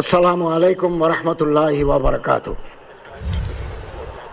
আসসালামু আলাইকুম ওরহমতুল্লাহ ওবরকাত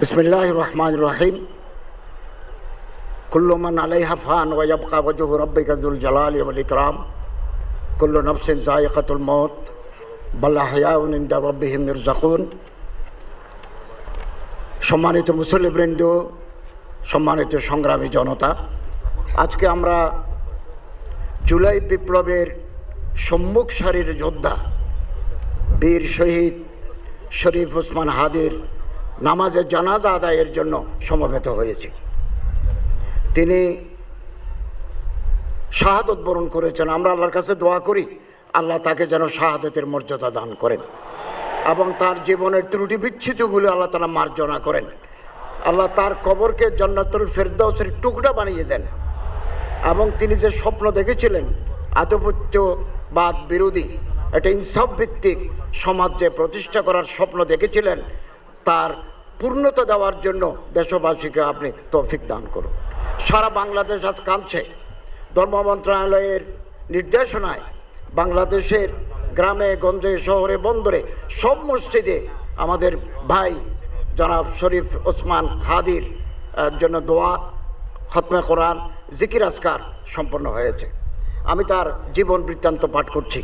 বিসমিল্লাহ রহমান রহিম। কুল্লু মান আলাইহা ফান ওয়াবকা ওয়াজহু রাব্বিকা যুল জালালি ওয়াল ইকরাম। কুল্লু নাফসিন যায়িকাতুল মউত। বাল আহয়াউন ইনদা রাব্বিহিম ইরযাকুন সম্মানিত মুসল্লিবৃন্দ, সম্মানিত সংগ্রামী জনতা, আজকে আমরা জুলাই বিপ্লবের সম্মুখ সারির যোদ্ধা বীর শহীদ শরীফ ওসমান হাদির নামাজের জানাজা আদায়ের জন্য সমবেত হয়েছে। তিনি শাহাদত বরণ করেছেন। আমরা আল্লাহর কাছে দোয়া করি, আল্লাহ তাকে যেন শাহাদতের মর্যাদা দান করেন এবং তার জীবনের ত্রুটি বিচ্ছিতগুলো আল্লাহ তালা মার্জনা করেন। আল্লাহ তার কবরকে জন্নাতুল ফেরদৌসের টুকরা বানিয়ে দেন এবং তিনি যে স্বপ্ন দেখেছিলেন আধিপত্যবাদ বিরোধী একটা ইনসাফ ভিত্তিক সমাজ যে প্রতিষ্ঠা করার স্বপ্ন দেখেছিলেন, তার পূর্ণতা দেওয়ার জন্য দেশবাসীকে আপনি তৌফিক দান করুন। সারা বাংলাদেশ আজ কাঁদছে। ধর্ম মন্ত্রণালয়ের নির্দেশনায় বাংলাদেশের গ্রামে, গঞ্জে, শহরে, বন্দরে সব মসজিদে আমাদের ভাই জনাব শরীফ ওসমান হাদির জন্য দোয়া, খতমে কোরআন, জিকির আসকার সম্পন্ন হয়েছে। আমি তার জীবন বৃত্তান্ত পাঠ করছি।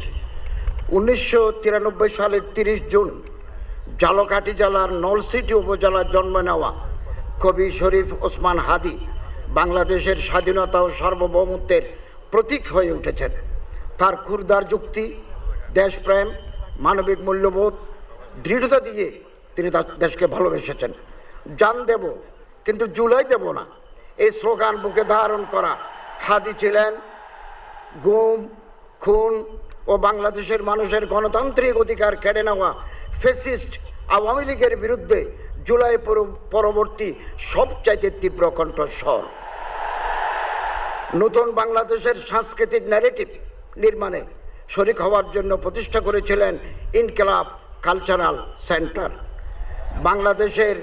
উনিশশো তিরানব্বই সালের তিরিশ জুন জালকাঠি জেলার নলসিটি উপজেলার জন্ম নেওয়া কবি শরীফ ওসমান হাদি বাংলাদেশের স্বাধীনতা ও সার্বভৌমত্বের প্রতীক হয়ে উঠেছেন। তার ক্ষুরদার যুক্তি, দেশপ্রেম, মানবিক মূল্যবোধ দৃঢ়তা দিয়ে তিনি দেশকে ভালোবেসেছেন। জান দেব, কিন্তু জুলাই দেব না। এই স্লোগান বুকে ধারণ করা হাদি ছিলেন গুম, খুন ও বাংলাদেশের মানুষের গণতান্ত্রিক অধিকার কেড়ে নেওয়া ফেসিস্ট আওয়ামী লীগের বিরুদ্ধে জুলাই পরবর্তী সবচাইতে তীব্র কণ্ঠস্বর। নতুন বাংলাদেশের সাংস্কৃতিক ন্যারেটিভ নির্মাণে শরিক হওয়ার জন্য প্রতিষ্ঠা করেছিলেন ইনকেলাব কালচারাল সেন্টার। বাংলাদেশের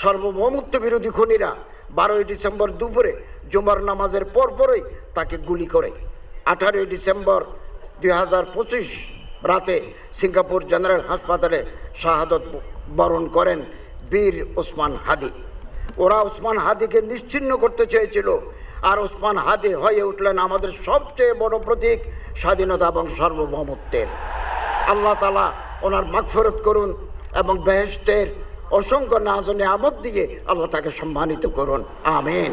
সর্বভৌমত্ব বিরোধী খুনিরা বারোই ডিসেম্বর দুপুরে জুমার নামাজের পরপরই তাকে গুলি করে। আঠারোই ডিসেম্বর দুই হাজার পঁচিশ রাতে সিঙ্গাপুর জেনারেল হাসপাতালে শাহাদত বরণ করেন বীর ওসমান হাদি। ওরা ওসমান হাদিকে নিশ্চিহ্ন করতে চেয়েছিল। আর ওসমান হাদি হয়ে উঠলেন আমাদের সবচেয়ে বড় প্রতীক, স্বাধীনতা এবং সার্বভৌমত্বের। আল্লাহ তালা ওনার মাগফরত করুন এবং বেহেস্তের অসংখ্য নাজনে আমদ দিয়ে আল্লাহ তাকে সম্মানিত করুন। আমিন।